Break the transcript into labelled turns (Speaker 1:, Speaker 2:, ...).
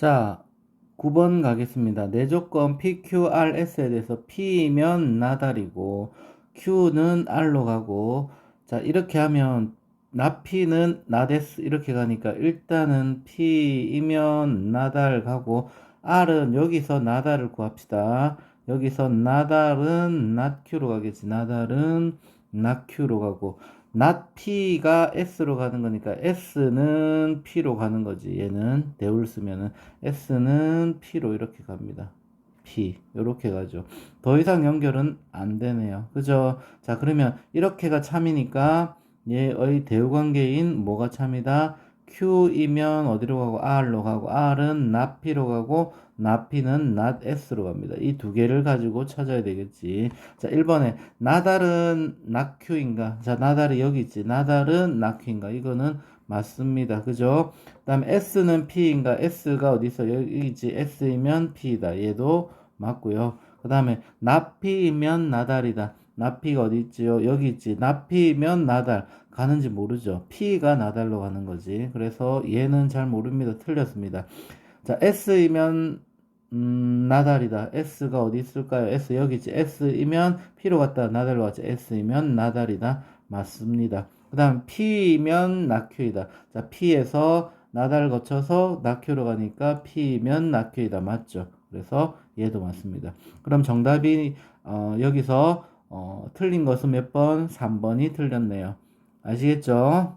Speaker 1: 자, 9번 가겠습니다. 내조건 PQRS에 대해서 P면 나달이고 Q는 R로 가고 자, 이렇게 하면 나피는 나데스 이렇게 가니까 일단은 P이면 나달 가고 R은 여기서 나달을 구합시다. 여기서 나달은 낫Q로 가겠지. 나달은 낫Q로 가고 not P가 S로 가는 거니까 S는 P로 가는 거지. 얘는 대우를 쓰면은 S는 P로 이렇게 갑니다. P 이렇게 가죠. 더 이상 연결은 안 되네요. 그죠? 자 그러면 이렇게가 참이니까 얘의 대우 관계인 뭐가 참이다? Q이면 어디로 가고 R로 가고 R은 P로 가고 P는 not S로 갑니다. 이 두 개를 가지고 찾아야 되겠지. 자 1번에 나달은 Q인가? 자 나달이 여기 있지. 나달은 Q인가? 이거는 맞습니다. 그죠? 그 다음에 S는 P인가? S가 어디 있어? 여기 있지. S이면 P다. 얘도 맞고요. 그 다음에 나피면 나달이다. 나피가 어디 있지요? 여기 있지. 나피면 나달. 가는지 모르죠. P가 나달로 가는 거지. 그래서 얘는 잘 모릅니다. 틀렸습니다. 자, S이면 음, 나달이다. S가 어디 있을까요? S 여기 있지. S이면 P로 갔다 나달로 갔지. S이면 나달이다. 맞습니다. 그 다음 P면 낙큐이다. 자, P에서 나달 거쳐서 낙큐로 가니까 P면 낙큐이다. 맞죠? 그래서 얘도 맞습니다. 그럼 정답이 어, 여기서 어, 틀린 것은 몇 번? 3번이 틀렸네요. 아시겠죠?